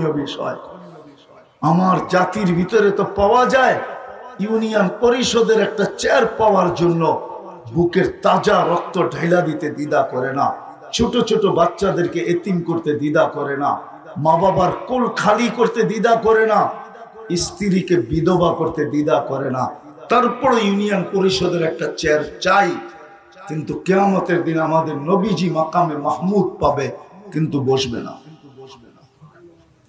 লক্ষণীয় বিষয়। আমার জাতির ভিতরে তো পাওয়া যায়, ইউনিয়ন পরিষদের একটা চেয়ার পাওয়ার জন্য বুকের তাজা রক্ত ঢেলা দিতে দ্বিধা করে না। ছোট ছোট বাচ্চাদেরকে এতিম করতে দ্বিধা করে না। মা বাবার কোল খালি করতে দ্বিধা করে না। স্ত্রীকে বিধবা করতে দ্বিধা করে না। তারপর ইউনিয়ন পরিষদের একটা চেয়ার চাই, কিন্তু কেয়ামতের দিন আমাদের নবীজি মাকামে মাহমুদ পাবে, কিন্তু বসবে না।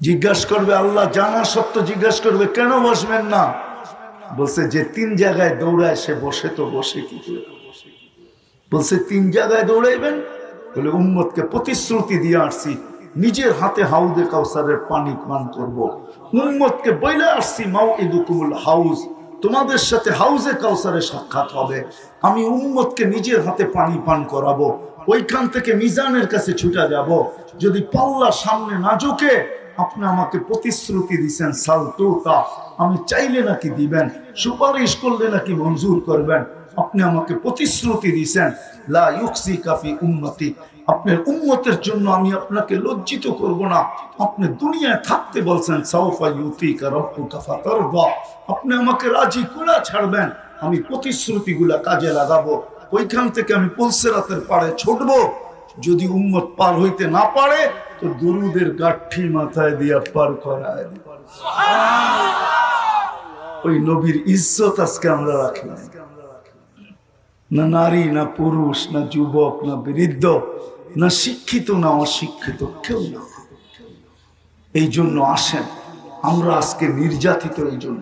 জিজ্ঞাসা করবে, আল্লাহ জানা সত্য জিজ্ঞাসা করবে, কেন বসবেন না বলছে, যে তিন জায়গায় দৌড়ায় সে বসে তো বসে কি? বলছে, তিন জায়গায় দৌড়াইবেন বলে, উম্মতকে প্রতিশ্রুতি দিয়ে আসছি, নিজের হাতে হাউদে কাউসারের পানি পান করব। উম্মতকে বইলে আসছি মাও ইদুকুমুল হাউস তোমাদের সাথে হাউজে কাউসারে সাক্ষাৎ হবে আমি উম্মতকে নিজের হাতে পানি পান করাবো, ওইখান থেকে মিজানের কাছে ছুটা যাব যদি পাল্লা সামনে না ঝুঁকে আপনি আমাকে প্রতিশ্রুতি দিছেন সালতুতা আমি চাইলে নাকি দিবেন, সুপারিশ করলে নাকি মঞ্জুর করবেন। আপনি আমাকে প্রতিশ্রুতি দিছেন, লা ইউকসি কাফি উম্মতি। আপনার উম্মতের জন্য আমি আপনাকে লজ্জিত করব না। আপনি দুনিয়ায় থাকতে বলছেন, সাউফা ইউতি ইউতিকা রব্বুকা ফাতারদা। আপনি আমাকে রাজি করে ছাড়বেন, আমি প্রতিশ্রুতিগুলা কাজে লাগাবো। ওইখান থেকে আমি পলসেরাতের পাড়ে ছুটবো। যদি উম্মত পার হইতে না পারে তো দুরুদের গাঠি মাথায় দিয়া পার করায় দিব। ওই নবীর ইজ্জত আজকে আমরা রাখি না। না নারী না পুরুষ না যুবক না বৃদ্ধ না শিক্ষিত না অশিক্ষিত কেউ না এই জন্য আসেন আমরা আজকে নির্যাতিত এই জন্য